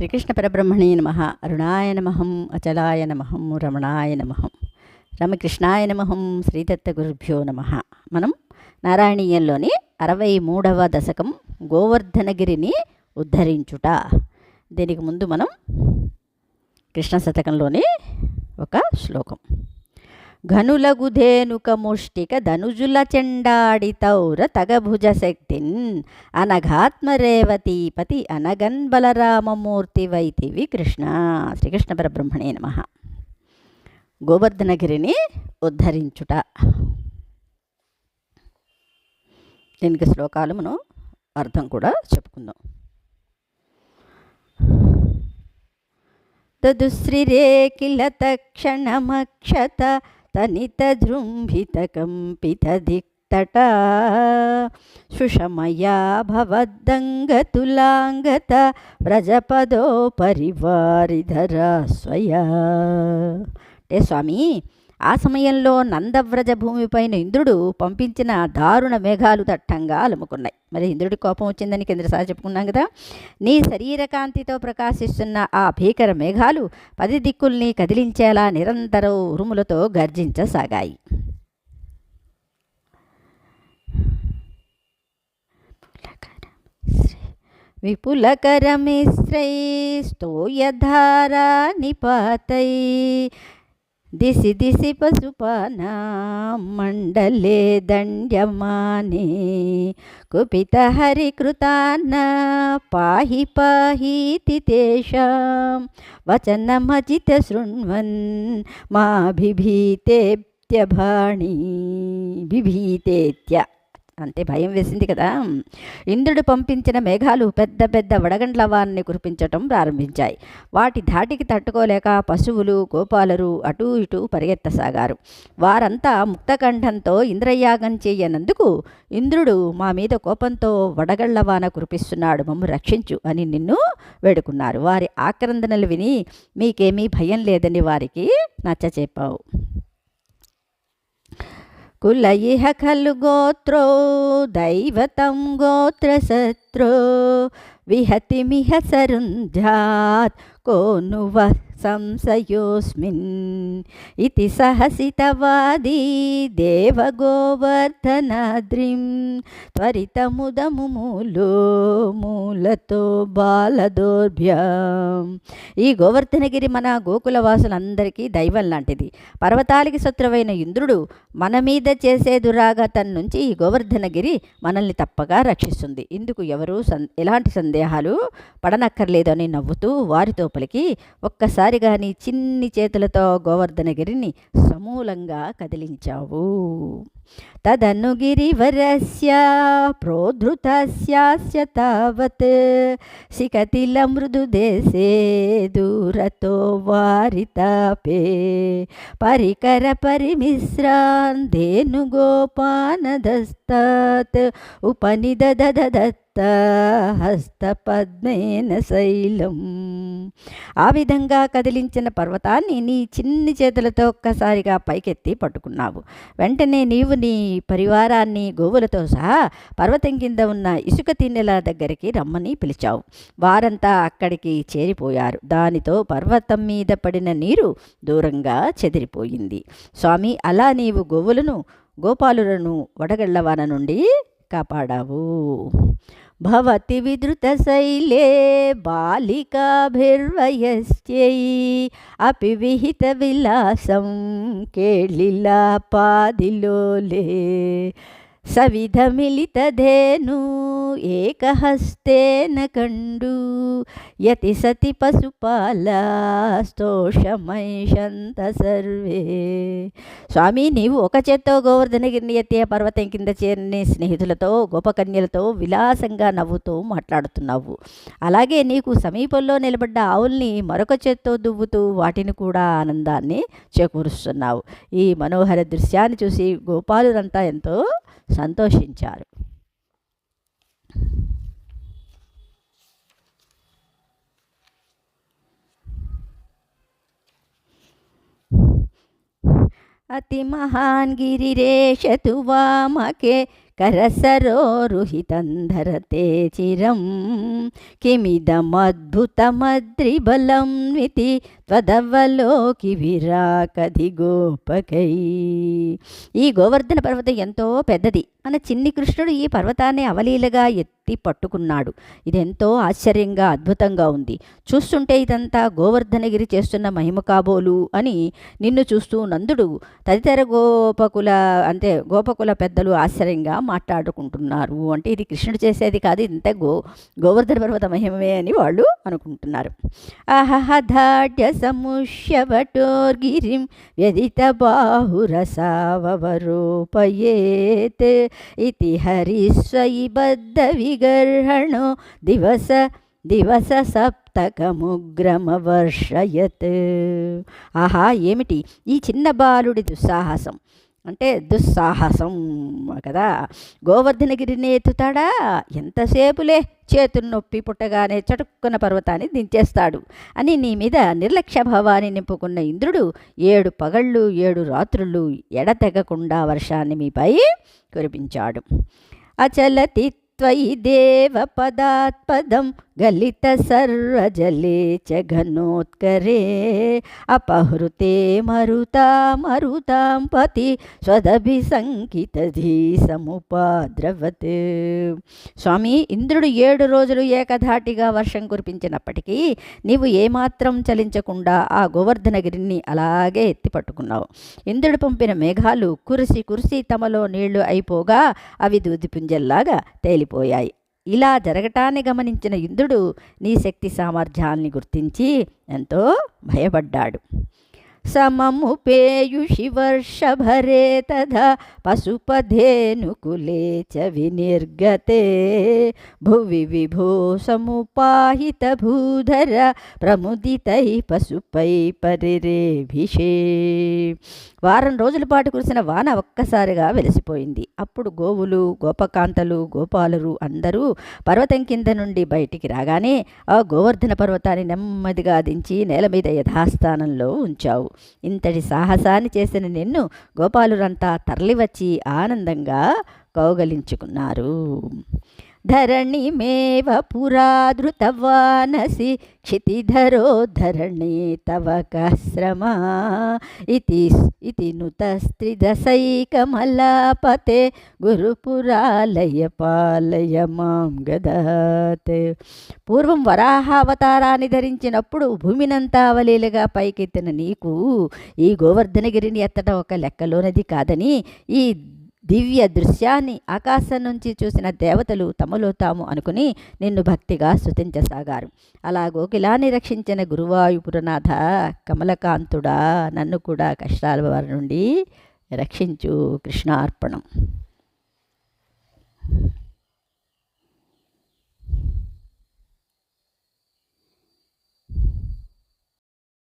శ్రీకృష్ణ పరబ్రహ్మణే నమ. అరుణాయ నమహం అచలాయ నమహం రమణాయ నమహం రమకృష్ణాయ నమహం శ్రీదత్త గురుభ్యో నమ. మనం నారాయణీయంలోని అరవై మూడవ దశకం గోవర్ధనగిరిని ఉద్ధరించుట. దీనికి ముందు మనం కృష్ణ శతకంలోని ఒక శ్లోకం. ఘనులగుధేనుక ముష్టిక ధనుజుల చెండాడితౌర తగభుజ శక్తిన్ అనఘాత్మరేవతీపతి అనగన్ బలరామమూర్తి వైతివి కృష్ణ. శ్రీకృష్ణ పరబ్రహ్మణే నమ. గోవర్ధనగిరిని ఉద్ధరించుట. దీనికి శ్లోకాలు మనం అర్థం కూడా చెప్పుకుందాం. తదుశ్రిరే కిల తక్షణమక్షత తనిత జృంభిత కంపిత దిక్తట సుషమయా భవద్దంగతులాంగత వ్రజపదో పరివారిధరా స్వయా అంటే స్వామి ఆ సమయంలో నందవ్రజ భూమిపైన ఇంద్రుడు పంపించిన దారుణ మేఘాలు దట్టంగా అలుముకున్నాయి. మరి ఇంద్రుడి కోపం వచ్చిందని కిందసారి చెప్పుకున్నాం కదా. నీ శరీర కాంతితో ప్రకాశిస్తున్న ఆ భీకర మేఘాలు పది దిక్కుల్ని కదిలించేలా నిరంతరం ఉరుములతో గర్జించసాగాయి. విపులకరమిశ్రై స్తోయధారా నిపాతై दिशि दिशि पशुपना मंडले दंड्यमाने कुपित हरि कृताना पाही पाही तितेश वचन मजित शृण्वन माभिभीते भाणी भीभीते అంటే భయం వేసింది కదా. ఇంద్రుడు పంపించిన మేఘాలు పెద్ద పెద్ద వడగండ్ల వారిని కురిపించటం ప్రారంభించాయి. వాటి ధాటికి తట్టుకోలేక పశువులు గోపాలరు అటూ ఇటూ పరిగెత్తసాగారు. వారంతా ముక్తకంఠంతో ఇంద్రయాగం చేయనందుకు ఇంద్రుడు మా మీద కోపంతో వడగళ్ళవాన కురిపిస్తున్నాడు మమ్ము రక్షించు అని నిన్ను వేడుకున్నారు. వారి ఆక్రందనలు విని మీకేమీ భయం లేదని వారికి నచ్చ చెప్పావు कुलयिह खलु गोत्रो दैवतं गोत्रशत्रो विहतिमिह सरुञ्जात् को नु वः సంశయోస్మిన్. ఇతి సహసితవాదీ దేవగోవర్ధనాద్రిం. త్వరితముదము మూలో మూలతో బాలదోర్భ్యం. ఈ గోవర్ధనగిరి మన గోకుల వాసులందరికీ దైవం లాంటిది. పర్వతాలకి శత్రువైన ఇంద్రుడు మన మీద చేసే దురాగతం నుంచి ఈ గోవర్ధనగిరి మనల్ని తప్పగా రక్షిస్తుంది. ఇందుకు ఎవరు సం ఎలాంటి సందేహాలు పడనక్కర్లేదని నవ్వుతూ వారితో పలికి ఒక్కసారిగా నీ చిన్ని చేతులతో గోవర్ధనగిరిని సమూలంగా కదిలించావు. తదనుగిరివరస్య గిరివరస్య తావత్ శిఖతిల మృదుదేశే దూరతో వారితాపే పరికర పరిమిశ్రాన్ ధేనుగోపానదస్తాత్ ఉపనిదదదత్ హస్తపద్మేన శైలం. ఆ విధంగా కదిలించిన పర్వతాన్ని నీ చిన్ని చేతులతో ఒక్కసారిగా పైకెత్తి పట్టుకున్నావు. వెంటనే నీవు నీ పరివారాన్ని గోవులతో సహా పర్వతం కింద ఉన్న ఇసుక తిన్నెల దగ్గరికి రమ్మని పిలిచావు. వారంతా అక్కడికి చేరిపోయారు. దానితో పర్వతం మీద పడిన నీరు దూరంగా చెదిరిపోయింది. స్వామి అలా నీవు గోవులను గోపాలులను వడగళ్ళవాన నుండి కాపాడావు. भवति विद्रुतशैले बालिकाभिर्वयश्चै अपि विहितविलासं केलिलापादिलोले सविधमिलितधेनु ఏకహస్తేన కండు. యతి సతి పశుపాలస్తోషమైషంత సర్వే. స్వామి నీవు ఒక చేత్తో గోవర్ధనగిరిని ఎత్తే పర్వతం కింద చేరిన స్నేహితులతో గోపకన్యలతో విలాసంగా నవ్వుతూ మాట్లాడుతున్నావు. అలాగే నీకు సమీపంలో నిలబడ్డ ఆవుల్ని మరొక చేత్తో దువ్వుతూ వాటిని కూడా ఆనందాన్ని చేకూరుస్తున్నావు. ఈ మనోహర దృశ్యాన్ని చూసి గోపాలురంతా ఎంతో సంతోషించారు. అతి మహాన్ గిరిరేషతు వామకే కరసరోరుహితంధరతే చిరం కిమిదమద్భుతమద్రిబలం వితి త్వదవ్వలోకి విరాకది గోపకై. ఈ గోవర్ధన పర్వతం ఎంతో పెద్దది. మన చిన్ని కృష్ణుడు ఈ పర్వతాన్ని అవలీలగా ఎత్తి పట్టుకున్నాడు. ఇదెంతో ఆశ్చర్యంగా అద్భుతంగా ఉంది. చూస్తుంటే ఇదంతా గోవర్ధనగిరి చేస్తున్న మహిమ కాబోలు అని నిన్ను చూస్తూ నందుడు తదితర గోపకుల అంటే గోపకుల పెద్దలు ఆశ్చర్యంగా మాట్లాడుకుంటున్నారు. అంటే ఇది కృష్ణుడు చేసేది కాదు ఇంత గో గోవర్ధన పర్వత మహిమమే అని వాళ్ళు అనుకుంటున్నారు. అహధాడ్య సముష్యవటోర్గిరిం వ్యధిత బాహురసావరోపయేత్. ఇతి హరిస్వయి బద్ధ విగర్హణో దివస దివస సప్తకముగ్రమవర్షయత్. ఆహా ఏమిటి? ఈ చిన్న బాలుడి దుస్సాహసం. అంటే దుస్సాహసం కదా? గోవర్ధనగిరిని ఎత్తుతాడా ఎంతసేపులే? చేతులు నొప్పి పుట్టగానే చటుక్కున పర్వతాన్ని దించేస్తాడు అని నీ మీద నిర్లక్ష్య భావాన్ని నింపుకున్న ఇంద్రుడు ఏడు పగళ్ళు ఏడు రాత్రులు ఎడతెగకుండా వర్షాన్ని మీపై కురిపించాడు. అచలతి త్వయి దేవ పదాత్పదం గలిత సర్వజలే చ ఘనోత్కరే అపహృతే మరుతా మరుతాం పతి స్వదభి సంకితధీ సముపాద్రవత్. స్వామి ఇంద్రుడు ఏడు రోజులు ఏకధాటిగా వర్షం కురిపించినప్పటికీ నీవు ఏమాత్రం చలించకుండా ఆ గోవర్ధనగిరిని అలాగే ఎత్తి పట్టుకున్నావు ఇంద్రుడు పంపిన మేఘాలు కురిసి కురిసి తమలో నీళ్ళు అయిపోగా అవి దూదిపుంజల్లాగా తేలిపోయాయి ఇలా జరగటాన్ని గమనించిన ఇంద్రుడు నీ శక్తి సామర్థ్యాల్ని గుర్తించి ఎంతో భయపడ్డాడు. సమము పేయుషి వర్షభరే తథా పశుపధేనుకులే చ వినిర్గతే భువి విభో సముపాహిత భూధర ప్రముదితై పశుపై పరిరేభిషే. వారం రోజుల పాటు కురిసిన వాన ఒక్కసారిగా వెలిసిపోయింది. అప్పుడు గోవులు గోపకాంతలు గోపాలురు అందరూ పర్వతం కింద నుండి బయటికి రాగానే ఆ గోవర్ధన పర్వతాన్ని నెమ్మదిగా దించి నేల మీద యథాస్థానంలో ఉంచావు. ఇంతటి సాహసాన్ని చేసిన నిన్ను గోపాలురంతా తరలివచ్చి ఆనందంగా కౌగలించుకున్నారు. ధరణిమేవ పురాధృతవానసి క్షితిధరో ధరణి తవ కశ్రమా ఇతి ఇతి నుతస్త్రిదశైకమలాపతే గురుపురాలయ పాలయ మాం గదాత్ పూర్వం వరాహావతారాన్ని ధరించినప్పుడు భూమినంతావలీలుగా పైకెత్తిన నీకు ఈ గోవర్ధనగిరిని ఎత్తడం ఒక లెక్కలోనది కాదని ఈ దివ్య దృశ్యాన్ని ఆకాశం నుంచి చూసిన దేవతలు తమలో తాము అనుకుని నిన్ను భక్తిగా స్తుతించసాగారు. అలా గోకిలాన్ని రక్షించిన గురువాయుపురనాథ కమలకాంతుడా నన్ను కూడా కష్టాల వారి నుండి రక్షించు కృష్ణార్పణం.